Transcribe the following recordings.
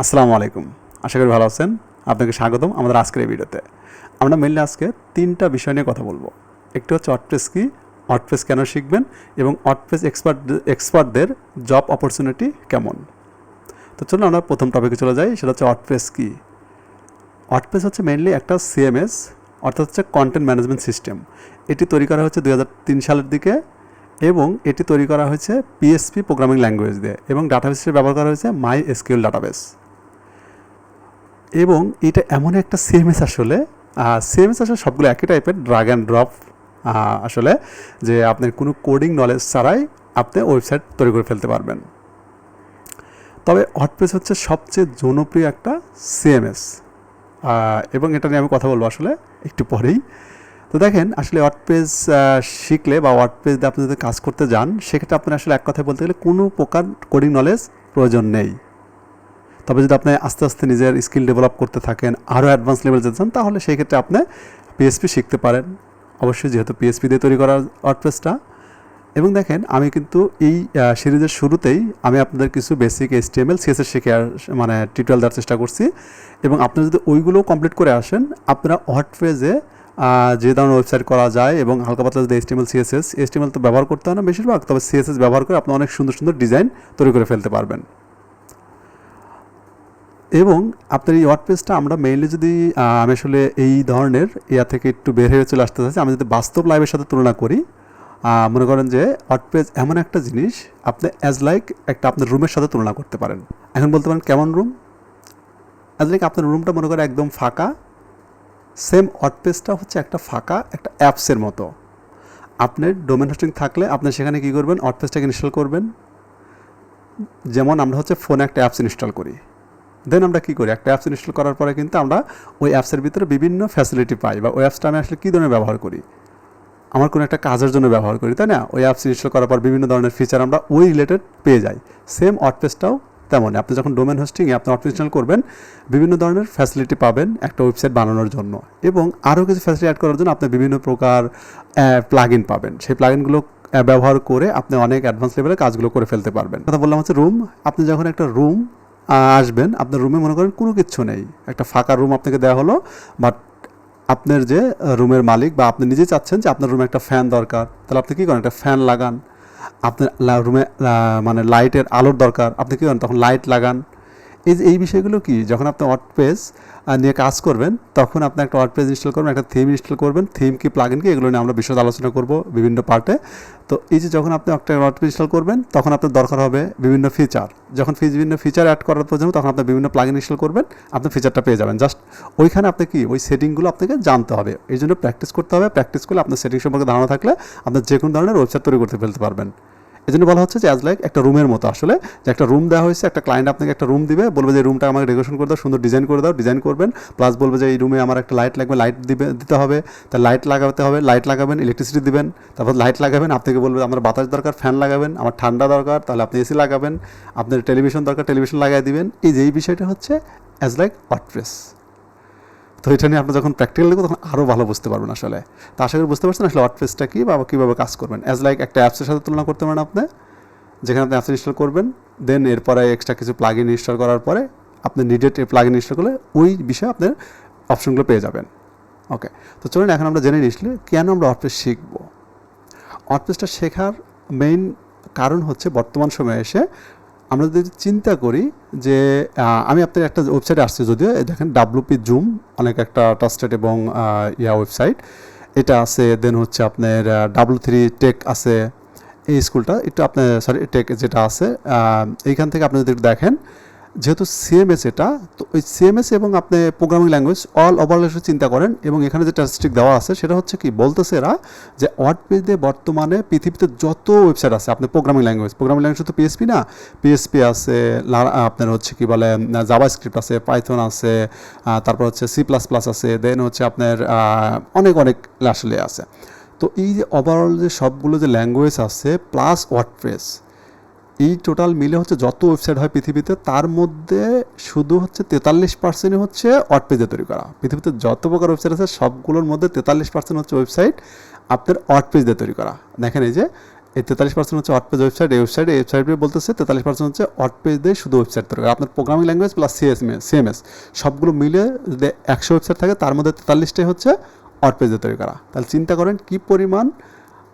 আসসালামু আলাইকুম। আশা করি ভালো আছেন। আপনাকে স্বাগতম আমাদের আজকের এই ভিডিওতে। আমরা মেনলি আজকে তিনটা বিষয় নিয়ে কথা বলব। একটি হচ্ছে অটপ্রেস কি অটপ্রেস কেন শিখবেন এবং অটপ্রেস এক্সপার্ট এক্সপার্টদের জব অপরচুনিটি কেমন? তো চলুন আমরা প্রথম টপিকে চলে যাই, সেটা হচ্ছে অটপ্রেস কি। অটপ্রেস হচ্ছে মেনলি একটা সিএমএস অর্থাৎ হচ্ছে কন্টেন্ট ম্যানেজমেন্ট সিস্টেম এটি তৈরি করা হচ্ছে দু হাজার তিন সালের দিকে এবং এটি তৈরি করা হয়েছে পিএসপি প্রোগ্রামিং ল্যাঙ্গুয়েজ দিয়ে এবং ডাটাবেস হিসেবে ব্যবহার করা হয়েছে মাই এসকিউএল ডাটাবেস এবং এটা এমন একটা সিএমএস আসলে সিএমএস আসলে সবগুলো একই টাইপের ড্রাগ অ্যান্ড ড্রপ আসলে যে আপনার কোনো কোডিং নলেজ ছাড়াই আপনি ওয়েবসাইট তৈরি করে ফেলতে পারবেন। তবে হটপ্রেস হচ্ছে সবচেয়ে জনপ্রিয় একটা সিএমএস এবং এটা নিয়ে আমি কথা বলব আসলে একটু পরেই। তো দেখেন, আসলে ওয়ার্ডপ্রেস শিখলে বা ওয়ার্ডপ্রেস দিয়ে আপনি যদি কাজ করতে যান, সেক্ষেত্রে আপনার আসলে এক কথায় বলতে গেলে কোনো প্রকার কোডিং নলেজ প্রয়োজন নেই। তবে যদি আপনি আস্তে আস্তে নিজের স্কিল ডেভেলপ করতে থাকেন আরও অ্যাডভান্স লেভেল যেতে চান, তাহলে সেই ক্ষেত্রে আপনি পিএসপি শিখতে পারেন। অবশ্যই যেহেতু পিএসপি দিয়ে তৈরি করা ওয়ার্ডপ্রেসটা এবং দেখেন, আমি কিন্তু এই সিরিজের শুরুতেই আমি আপনাদের কিছু basic H T M L CSS শিখে মানে টিউটোরিয়াল দেওয়ার চেষ্টা করছি। এবং আপনারা যদি ওইগুলো কমপ্লিট করে আসেন, আপনারা ওয়ার্ডপ্রেসে যে ধরনের ওয়েবসাইট করা যায় এবং হালকা পাতলা যদি এইচটিএমএল সিএসএস এইচটিএমএল তো ব্যবহার করতে হয় না বেশিরভাগ, তবে সিএসএস ব্যবহার করে আপনি অনেক সুন্দর সুন্দর ডিজাইন তৈরি করে ফেলতে পারবেন। এবং আপনার এই ওয়ার্ডপ্রেসটা আমরা মেইনলি যদি আমি আসলে এই ধরনের ইয়া থেকে একটু বের হয়ে চলে আসতে চাচ্ছি, আমি যদি বাস্তব লাইভের সাথে তুলনা করি মনে করেন যে ওয়ার্ডপ্রেস এমন একটা জিনিস, আপনি অ্যাজ লাইক একটা আপনার রুমের সাথে তুলনা করতে পারেন। এখন বলতে পারেন কেমন রুম অ্যাজ লাইক আপনার রুমটা মনে করেন একদম ফাঁকা সেম ওয়ার্ডপ্রেসটা হচ্ছে একটা ফাঁকা, একটা অ্যাপসের মতো। আপনার ডোমেন হোস্টিং থাকলে আপনি সেখানে কী করবেন? ওয়ার্ডপ্রেসটাকে ইনস্টল করবেন। যেমন আমরা হচ্ছে ফোনে একটা অ্যাপস ইনস্টল করি। দেন আমরা কী করি? একটা অ্যাপস ইনস্টল করার পরে কিন্তু আমরা ওই অ্যাপসের ভিতরে বিভিন্ন ফ্যাসিলিটি পাই বা ওই অ্যাপসটা আমি আসলে কী ধরনের ব্যবহার করি? আমার কোনো একটা কাজের জন্য ব্যবহার করি, তাই না? ওই অ্যাপস ইনস্টল করার পর বিভিন্ন ধরনের ফিচার আমরা ওই রিলেটেড পেয়ে যাই। সেম ওয়ার্ডপ্রেসটাও তেমনই। আপনি যখন ডোমেন হোস্টিংয়ে আপনি ওয়ার্ডপ্রেস ইনস্টল করবেন, বিভিন্ন ধরনের ফ্যাসিলিটি পাবেন একটা ওয়েবসাইট বানানোর জন্য এবং আরও কিছু ফ্যাসিলিটি অ্যাড করার জন্য আপনি বিভিন্ন প্রকার প্লাগ ইন পাবেন। সেই প্লাগ ইনগুলো ব্যবহার করে আপনি অনেক অ্যাডভান্স লেভেলের কাজগুলো করে ফেলতে পারবেন। কথা বললাম হচ্ছে রুম আপনি যখন একটা রুম আসবেন, আপনার রুমে মনে করেন কোনো কিচ্ছু নেই। একটা ফাঁকা রুম আপনাকে দেওয়া হলো বাট আপনার যে রুমের মালিক বা আপনি নিজে চাচ্ছেন যে আপনার রুমে একটা ফ্যান দরকার, তাহলে আপনি কী করেন? একটা ফ্যান লাগান। আপনার রুমে মানে লাইটের আলোর দরকার। আপনি কী করেন? তখন লাইট লাগান। এই যে, এই বিষয়গুলো কি? যখন আপনি ওয়ার্ড পেজ নিয়ে কাজ করবেন, তখন আপনি একটা ওয়ার্ড পেজ ইনস্টল করবেন, একটা থিম ইনস্টল করবেন। থিম কি প্লাগিন কি? এগুলো নিয়ে আমরা বিশদ আলোচনা করব বিভিন্ন পার্টে। তো এই যে, যখন আপনি একটা ওয়ার্ডপ্রেস ইনস্টল করবেন, তখন আপনার দরকার হবে বিভিন্ন ফিচার যখন বিভিন্ন ফিচার অ্যাড করার প্রয়োজন তখন আপনি বিভিন্ন প্লাগিন ইনস্টল করবেন, আপনি ফিচারটা পেয়ে যাবেন। জাস্ট ওইখানে আপনি কি? ওই সেটিংগুলো আপনাকে জানতে হবে। এই জন্য প্র্যাকটিস করতে হবে। প্র্যাকটিস করলে আপনার সেটিং সম্পর্কে ধারণা থাকলে আপনার যে কোনো ধরনের ওয়েবসাইট তৈরি করতে ফেলতে পারবেন। এই জন্য বলা হচ্ছে যে অ্যাজ লাইক একটা রুমের মতো আসলে, যে একটা রুম দেওয়া হয়েছে, একটা ক্লায়েন্ট আপনাকে একটা রুম দিবে, বলবে যে রুমটা আমাকে ডেকোরেশন করে দাও, সুন্দর ডিজাইন করে দাও ডিজাইন করবেন প্লাস বলবে যে এই রুমে আমার একটা লাইট লাগবে লাইট দিবে, দিতে হবে, তা লাইট লাগাতে হবে লাইট লাগাবেন ইলেকট্রিসিটি দিবেন, তারপর লাইট লাগাবেন, আপনাকে বলবে আমার বাতাস দরকার ফ্যান লাগাবেন, আমার ঠান্ডা দরকার, তাহলে আপনি এসি লাগাবেন, আপনার টেলিভিশন দরকার টেলিভিশন লাগাই দিবেন, এই যে, এই বিষয়টা হচ্ছে অ্যাজ লাইক ওয়ার্ডপ্রেস তো এটা নিয়ে আপনি যখন প্র্যাকটিক্যাল লিখব তখন আরও ভালো বুঝতে পারবেন আসলে। তো আশা করি বুঝতে পারছেন আসলে ওয়ার্ডপ্রেসটা কী বা কীভাবে কাজ করবেন। অ্যাজ লাইক একটা অ্যাপসের সাথে তুলনা করতে পারেন আপনি, যেখানে আপনি অ্যাপস ইনস্টল করবেন দেন এরপরে এক্সট্রা কিছু প্লাগ ইন ইনস্টল করার পরে আপনি নিডেড প্লাগ ইন ইনস্টল করলে ওই বিষয়ে আপনার অপশনগুলো পেয়ে যাবেন। ওকে তো চলুন এখন আমরা জেনে নিসলে কেন আমরা ওয়ার্ডপ্রেস শিখব। ওয়ার্ডপ্রেসটা শেখার মেইন কারণ হচ্ছে বর্তমান সময়ে এসে আমরা যদি চিন্তা করি যে আমি আপনার একটা ওয়েবসাইটে আসছি যদিও দেখেন ডাব্লুপি জুম অনেক একটা ট্রাস্টেড এবং ইয়া ওয়েবসাইট এটা আছে দেন হচ্ছে আপনার ডাব্লু থ্রি টেক আছে। এই স্কুলটা একটু আপনার সরি টেক যেটা আছে এইখান থেকে আপনি যদি দেখেন যেহেতু সিএমএস এটা, তো ওই সিএমএস এবং আপনি প্রোগ্রামিং ল্যাঙ্গুয়েজ অল ওভারঅল চিন্তা করেন, এবং এখানে যে স্ট্যাটিস্টিক দেওয়া আছে, সেটা হচ্ছে কি, বলতেছে এরা যে ওয়ার্ডপ্রেসে বর্তমানে পৃথিবীতে যত ওয়েবসাইট আছে, আপনি প্রোগ্রামিং ল্যাঙ্গুয়েজ প্রোগ্রামিং ল্যাঙ্গুয়েজ তো পিএসপি না পিএসপি আছে আপনার হচ্ছে কি বলে জাভা স্ক্রিপ্ট আছে পাইথন আছে তারপর হচ্ছে সি প্লাস প্লাস আছে দেন হচ্ছে আপনার অনেক অনেক আসলে আছে। তো এই যে ওভারঅল যে সবগুলো যে ল্যাঙ্গুয়েজ আছে প্লাস ওয়ার্ডপ্রেস এই টোটাল মিলে হচ্ছে যত ওয়েবসাইট হয় পৃথিবীতে, তার মধ্যে শুধু হচ্ছে তেতাল্লিশ পার্সেন্টই হচ্ছে অট পেজে তৈরি করা। পৃথিবীতে যত প্রকার ওয়েবসাইট আছে, সবগুলোর মধ্যে তেতাল্লিশ পার্সেন্ট হচ্ছে ওয়েবসাইট আপনার অট পেজ দিয়ে তৈরি করা। দেখেন এই যে, এই তেতাল্লিশ পার্সেন্ট হচ্ছে হট পেজ ওয়েবসাইট এই ওয়েবসাইট এই ওয়েবসাইটে বলতেছে তেতাল্লিশ পার্সেন্ট হচ্ছে হট পেজ দিয়ে শুধু ওয়েবসাইট তৈরি করা। আপনার programming language plus S CSMS CMS সবগুলো মিলে যদি একশো ওয়েবসাইট থাকে, তার মধ্যে তেতাল্লিশটাই হচ্ছে হট পেজ দিয়ে তৈরি করা। তাহলে চিন্তা করেন কী পরিমাণ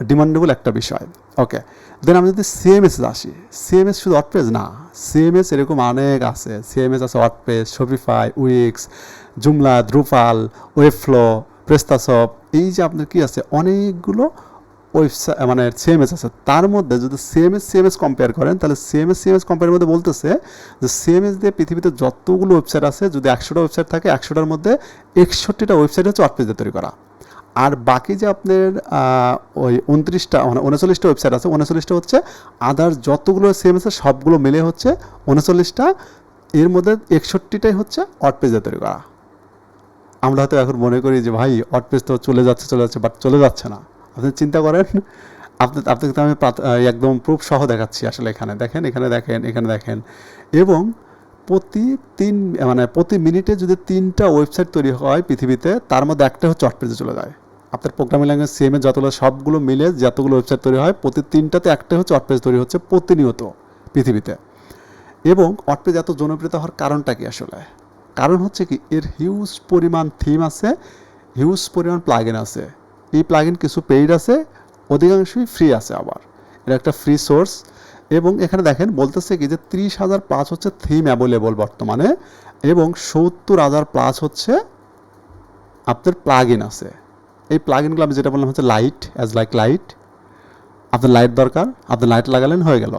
ডিমান্ডেবল একটা বিষয়। ওকে দেন আমি যদি সিএমএস আসি সিএমএস শুধু পেজ না সিএমএস এরকম অনেক আছে। সিএমএস আছে page Shopify Wix Joomla Drupal Webflow PrestaShop এই যে আপনার কি আছে, অনেকগুলো ওয়েবসাইট মানে সিএমএস আছে। তার মধ্যে যদি সিএমএস সিএমএস কম্পেয়ার করেন, তাহলে সিএমএস সিএমএস কম্পেয়ারের মধ্যে বলতেছে যে সিএমএস দিয়ে পৃথিবীতে যতগুলো ওয়েবসাইট আছে, যদি একশোটা ওয়েবসাইট থাকে, একশোটার মধ্যে একষট্টিটা ওয়েবসাইট হচ্ছে ওয়ার্ডপ্রেস দিয়ে তৈরি করা। আর বাকি যে আপনার ওই উনত্রিশটা মানে উনচল্লিশটা ওয়েবসাইট আছে, উনচল্লিশটা হচ্ছে আদার যতগুলো সেম আছে, সবগুলো মিলে হচ্ছে উনচল্লিশটা। এর মধ্যে একষট্টিটাই হচ্ছে ওয়ার্ডপ্রেস দিয়ে তৈরি করা। আমরা হয়তো এখন মনে করি যে, ভাই ওয়ার্ডপ্রেস তো চলে যাচ্ছে চলে যাচ্ছে বাট চলে যাচ্ছে না। আপনি চিন্তা করেন, আপনি, আপনাকে তো আমি একদম প্রুফ সহ দেখাচ্ছি আসলে এখানে। দেখেন এখানে দেখেন এখানে দেখেন। এবং প্রতি তিন মানে প্রতি মিনিটে যদি তিনটা ওয়েবসাইট তৈরি হয় পৃথিবীতে, তার মধ্যে একটা হচ্ছে ওয়ার্ডপ্রেসে চলে যায়। আপনার প্রোগ্রামিং ল্যাঙ্গুয়েজ সিএমএ যতগুলো সবগুলো মিলে যতগুলো ওয়েবসাইট তৈরি হয়, প্রতি তিনটাতে একটা হচ্ছে ওয়ার্ডপ্রেস তৈরি হচ্ছে প্রতিনিয়ত পৃথিবীতে। এবং ওয়ার্ডপ্রেস এত জনপ্রিয়তা হওয়ার কারণটা কি আসলে? কারণ হচ্ছে কি, এর হিউজ পরিমাণ থিম আছে হিউজ পরিমাণ প্লাগইন আছে। এই প্লাগইন কিছু পেইড আছে, অধিকাংশই ফ্রি আছে আবার। এটা একটা ফ্রি সোর্স এবং এখানে দেখেন, বলতেছে কি যে ত্রিশ হাজার প্লাস হচ্ছে থিম অ্যাভেলেবল বর্তমানে, এবং সত্তর হাজার প্লাস হচ্ছে আপনার প্লাগইন আছে। এই প্লাগইনগুলো আমি যেটা বললাম হচ্ছে লাইট অ্যাজ লাইক লাইট আপনার লাইট দরকার আপনি লাইট লাগালেন, হয়ে গেল।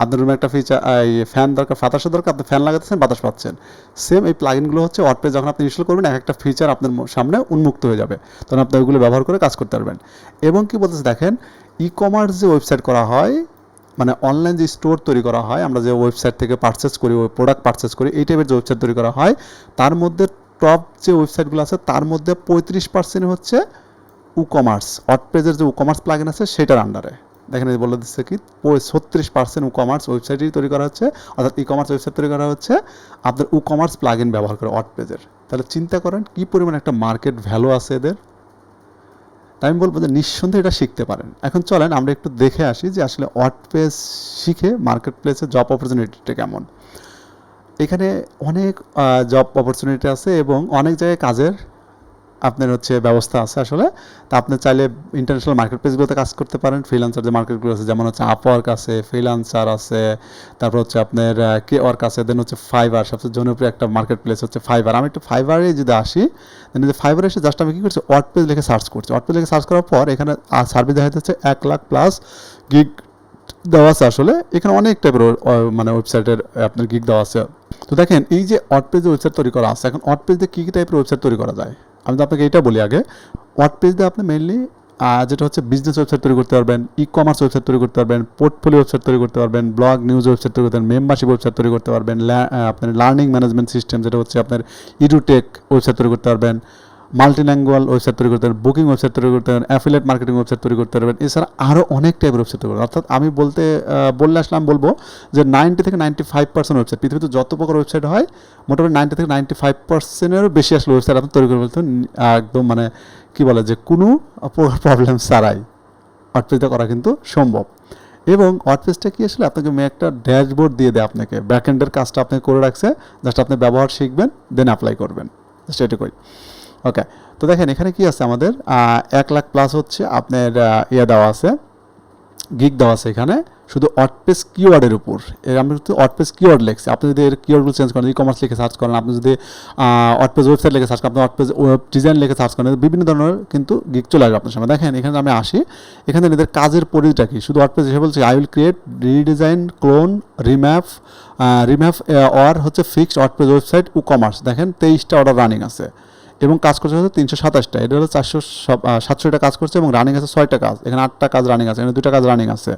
আপনার রুমে একটা ফিচার এই ফ্যান দরকার, বাতাসের দরকার, আপনি ফ্যান লাগাতেছেন, বাতাস পাচ্ছেন। সেম এই প্লাগইনগুলো হচ্ছে ওয়ার্ডপ্রেস যখন আপনি ইনস্টল করবেন, এক একটা ফিচার আপনার সামনে উন্মুক্ত হয়ে যাবে। তখন আপনি ওইগুলো ব্যবহার করে কাজ করতে পারবেন। এবং কি বলতেছে, দেখেন ই কমার্স যে ওয়েবসাইট করা হয় মানে অনলাইন যে স্টোর তৈরি করা হয়, আমরা যে ওয়েবসাইট থেকে পারচেস করি, ওই প্রোডাক্ট পারচেস করি, এই টাইপের যে ওয়েবসাইট তৈরি করা হয়, তার মধ্যে টপ যে ওয়েবসাইটগুলো আছে, তার মধ্যে পঁয়ত্রিশ পার্সেন্ট হচ্ছে উ কমার্স অটপেজের যে উ কমার্স প্লাগইন আছে, সেটার আন্ডারে দেখেন বলে দিচ্ছে কি ছত্রিশ পার্সেন্ট উ কমার্স ওয়েবসাইটই তৈরি করা হচ্ছে, অর্থাৎ ই কমার্স ওয়েবসাইট তৈরি করা হচ্ছে, আপনার উ কমার্স ব্যবহার করে অটপেজের তাহলে চিন্তা করেন, কি পরিমাণ একটা মার্কেট ভ্যালু আছে এদের? তাই আমি বলব যে নিঃসন্দেহে এটা শিখতে পারেন। এখন চলেন, আমরা একটু দেখে আসি যে আসলে ওয়ার্ডপ্রেস শিখে মার্কেট প্লেসে জব অপরচুনিটিটা কেমন। এখানে অনেক জব অপরচুনিটি আছে এবং অনেক জায়গায় কাজের আপনার হচ্ছে ব্যবস্থা আছে আসলে। তা আপনি চাইলে ইন্টারন্যাশনাল মার্কেট প্লেসগুলোতে কাজ করতে পারেন ফ্রিলান্সার যে মার্কেটগুলো আছে, যেমন হচ্ছে আপওয়ার্ক আছে ফ্রিলান্সার আছে, তারপর হচ্ছে আপনার কে ওয়ার্ক আছে দেন হচ্ছে ফাইবার সবচেয়ে জনপ্রিয় একটা মার্কেট প্লেস হচ্ছে ফাইবার আমি একটু ফাইবারে যদি আসি দেন যে ফাইবারে এসে জাস্ট আমি কী করছি ওয়ার্ড পেজ লিখে সার্চ করছি। ওয়ার্ড পেজ লিখে সার্চ করার পর এখানে সার্ভিস দেখা যাচ্ছে এক লাখ প্লাস গিগ দেওয়া আছে আসলে। এখানে অনেক টাইপের মানে ওয়েবসাইটের আপনার গিগ দেওয়া আছে। তো দেখেন, এই যে ওয়ার্ডপেজ ওয়েবসাইট তৈরি করা আছে, এখন ওয়ার্ডপেজ দিয়ে কী কী টাইপের ওয়েবসাইট তৈরি করা যায়? আমি তো আপনাকে এটা বলি আগে। ওয়ার্ডপেজ দিয়ে আপনি মেনলি যেটা হচ্ছে বিজনেস ওয়েবসাইট তৈরি করতে পারবেন ই কমার্স ওয়েবসাইট তৈরি করতে পারবেন পোর্টফোলিও ওয়েবসাইট তৈরি করতে পারবেন ব্লগ নিউজ ওয়েবসাইট তৈরি করতে পারবেন মেম্বারশিপ ওয়েবসাইট তৈরি করতে পারবেন আপনার লার্নিং ম্যানেজমেন্ট সিস্টেম যেটা হচ্ছে আপনার ইডুটেক ওয়েবসাইট তৈরি করতে পারবেন। মাল্টিল্যাঙ্গুয়াল ওয়েবসাইট তৈরি করতে বুকিং ওয়েবসাইট তৈরি করতে পারবেন অ্যাফিলেট মার্কেটিং ওয়েবসাইট তৈরি করতে পারবেন এছাড়া আরও অনেক টাইপের ওয়েবসাইট তৈরি করতে অর্থাৎ আমি বলতে বললে আসলে আমি বলব যে নাইনটি থেকে নাইনটি ফাইভ পার্সেন্ট ওয়েবসাইট পৃথিবীতে যত প্রকার ওয়েবসাইট হয় মোটামুটি নাইনটি থেকে নাইনটি ফাইভ পার্সেন্টেরও বেশি আসলে ওয়েবসাইট আপনি তৈরি করে পারেন, আহ, একদম মানে কি বলে যে কোনো প্রবলেম ছাড়াই ওয়ার্ডপ্রেসটা করা কিন্তু সম্ভব। এবং ওয়ার্ডপ্রেসটা কি আসলে আপনাকে মেয়ে একটা ড্যাশবোর্ড দিয়ে দেয় আপনাকে ব্যাকএন্ডের কাজটা আপনি করে রাখছে জাস্ট আপনি ব্যবহার শিখবেন দেন অ্যাপ্লাই করবেন। জাস্ট এটুকুই। ওকে তো দেখেন, এখানে কি আছে আমাদের? এক লাখ প্লাস হচ্ছে আপনার ইয়ে দেওয়া আছে গিগ দেওয়া আছে এখানে। শুধু অটপেস কিওয়ার্ডের উপর। এর আমরা কিন্তু অটপেস কিওয়ার্ড লিখছি। আপনি যদি এর কিওয়ার্ডগুলো চেঞ্জ করেন ই কমার্স লিখে সার্চ করেন, আপনি যদি অটপেস ওয়েবসাইট লিখে সার্চ করেন, আপনি অটপেস ওয়েব ডিজাইন লিখে সার্চ করেন, বিভিন্ন ধরনের কিন্তু গিগ চলে আসবে আপনার সামনে। দেখেন, এখানে আমি আসি। এখানে এদের কাজের পরিধিটা কি? শুধু অটপেস হিসেবে বলছি I will create redesign clone remap remap or হচ্ছে fixed WordPress website WooCommerce দেখেন, তেইশটা অর্ডার রানিং আছে। এবং কাজ করছে হচ্ছে তিনশো সাতাশটা। এটা হলো চারশো সাতশোটা কাজ করছে এবং রানিং আছে ছয়টা কাজ। এখানে আটটা কাজ রানিং আছে, এখানে দুটা কাজ রানিং আছে।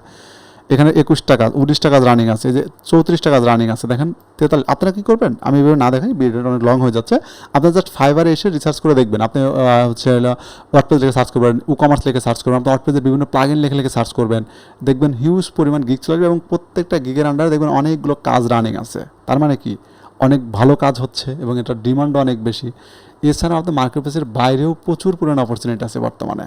এখানে একুশটা কাজ, উনিশটা কাজ রানিং আছে যে চৌত্রিশটা কাজ রানিং আছে। দেখেন, তেতাল্লিশ, আপনারা কী করবেন? আমি এভাবে না দেখাই, ভিডিওটা অনেক লং হয়ে যাচ্ছে। আপনার জাস্ট ফাইবারে এসে রিসার্চ করে দেখবেন। আপনি হচ্ছে ওয়ার্ডপেজ লিখে সার্চ করবেন ই কমার্স লিখে সার্চ করবেন, আপনি ওয়ার্ডপেজের বিভিন্ন প্লাগিন লিখে লিখে সার্চ করবেন। দেখবেন হিউজ পরিমাণ গিগ চলে এবং প্রত্যেকটা গিগের আন্ডারে দেখবেন অনেকগুলো কাজ রানিং আছে। তার মানে কি? অনেক ভালো কাজ হচ্ছে এবং এটার ডিমান্ডও অনেক বেশি। এছাড়া আপনার মার্কেট প্লেসের বাইরেও প্রচুর পরিমাণ অপরচুনিটি আছে বর্তমানে।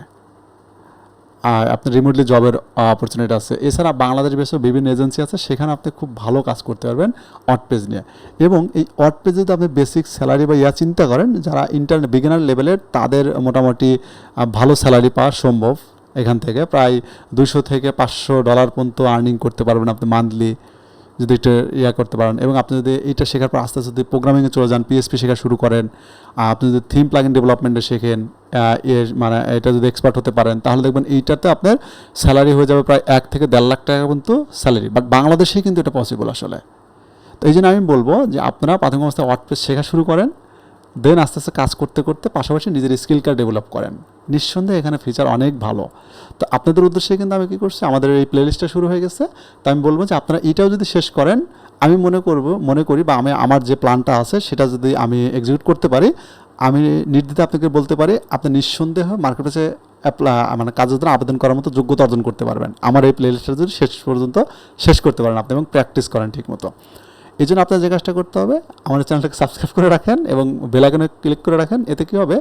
আর আপনার রিমোটলি জবের অপরচুনিটি আছে। এছাড়া বাংলাদেশ বেসও বিভিন্ন এজেন্সি আছে, সেখানে আপনি খুব ভালো কাজ করতে পারবেন অট পেজ নিয়ে। এবং এই অট পেজে যদি আপনি বেসিক স্যালারি বা ইয়া চিন্তা করেন, যারা ইন্টারনেট বিগিনার লেভেলের তাদের মোটামুটি ভালো স্যালারি পাওয়া সম্ভব। এখান থেকে প্রায় দুশো থেকে পাঁচশো ডলার পর্যন্ত আর্নিং করতে পারবেন আপনি মান্থলি যদি এটা ইয়া করতে পারেন। এবং আপনি যদি এইটা শেখার পর আস্তে আস্তে যদি প্রোগ্রামিংয়ে চলে যান পিএসপি শেখা শুরু করেন আপনি যদি থিম প্লাগিন ডেভেলপমেন্টে শেখেন এর মানে এটা যদি এক্সপার্ট হতে পারেন, তাহলে দেখবেন এইটাতে আপনার স্যালারি হয়ে যাবে প্রায় এক থেকে দেড় লাখ টাকা পর্যন্ত স্যালারি বাট বাংলাদেশে কিন্তু এটা পসিবল আসলে। তো এই জন্য আমি বলব যে আপনারা প্রাথমিক অবস্থায় ওয়ার্ডপ্রেস শেখা শুরু করেন দেন আস্তে আস্তে কাজ করতে করতে পাশাপাশি নিজের স্কিলটা ডেভেলপ করেন। নিঃসন্দেহে এখানে ফিচার অনেক ভালো। তো আপনাদের উদ্দেশ্যে কিন্তু আমি কী করছি, আমাদের এই প্লেলিস্টটা শুরু হয়ে গেছে। তো আমি বলব যে আপনারা এটাও যদি শেষ করেন, আমি মনে করব, মনে করি বা আমি আমার যে প্ল্যানটা আছে, সেটা যদি আমি এক্সিকিউট করতে পারি, আমি নির্দ্বিধা আপনাকে বলতে পারি, আপনি নিঃসন্দেহে মার্কেটে মানে কাজের জন্য আবেদন করার মতো যোগ্যতা অর্জন করতে পারবেন। আমার এই প্লেলিস্টটা যদি শেষ পর্যন্ত শেষ করতে পারেন আপনি এবং প্র্যাকটিস করেন ঠিক মতো এই জন্য আপনার যে কাজটা করতে হবে, আমাদের চ্যানেলটাকে সাবস্ক্রাইব করে রাখেন এবং বেলাইকনে ক্লিক করে রাখেন, এতে কী হবে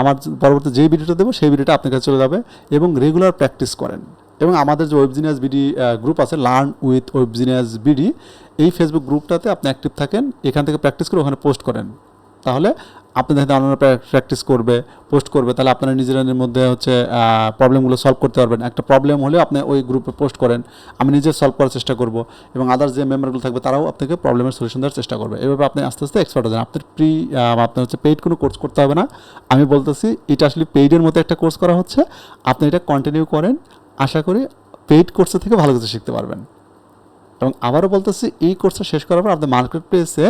আমার পরবর্তী যেই ভিডিওটা দেবো, সেই ভিডিওটা আপনার কাছে চলে যাবে এবং রেগুলার প্র্যাকটিস করেন। এবং আমাদের যে ওয়েবজিনিয়াস বিডি গ্রুপ আছে লার্ন উইথ ওয়েবজিনিয়াস বিডি এই ফেসবুক গ্রুপটাতে আপনি অ্যাক্টিভ থাকেন, এখান থেকে প্র্যাকটিস করে ওখানে পোস্ট করেন। তাহলে আপনি দেখেন অন্যান্য প্র্যাকটিস করবে পোস্ট করবে, তাহলে আপনারা নিজেদের মধ্যে হচ্ছে প্রবলেমগুলো সলভ করতে পারবেন। একটা প্রবলেম হলে আপনি ওই গ্রুপে পোস্ট করেন, আমি নিজে সলভ করার চেষ্টা করব এবং আদার্স যে মেম্বারগুলো থাকবে, তারাও আপনাকে প্রবলেমের সলিউশন দেওয়ার চেষ্টা করবে। এভাবে আপনি আস্তে আস্তে এক্সপার্ট যান। আপনার প্রি আপনার হচ্ছে পেইড কোনো কোর্স করতে হবে না। আমি বলতেছি, এটা আসলে পেইডের মতো একটা কোর্স করা হচ্ছে। আপনি এটা কন্টিনিউ করেন। আশা করি পেইড কোর্সের থেকে ভালো কিছু শিখতে পারবেন। এবং আবারও বলতেছি, এই কোর্সটা শেষ করার পর আপনি মার্কেট প্লেসে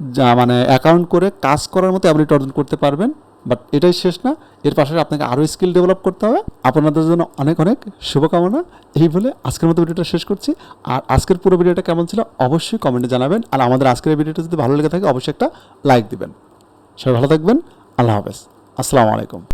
যা মানে অ্যাকাউন্ট করে কাজ করার মতো অ্যাবিলিটি অর্জন করতে পারবেন বাট এটাই শেষ না। এর পাশাপাশি আপনাকে আরও স্কিল ডেভেলপ করতে হবে। আপনাদের জন্য অনেক অনেক শুভকামনা। এই বলে আজকের মতো ভিডিওটা শেষ করছি। আর আজকের পুরো ভিডিওটা কেমন ছিল অবশ্যই কমেন্টে জানাবেন। আর আমাদের আজকের ভিডিওটা যদি ভালো লেগে থাকে, অবশ্যই একটা লাইক দিবেন। সবাই ভালো থাকবেন। আল্লাহ হাফেজ। আসসালামু আলাইকুম।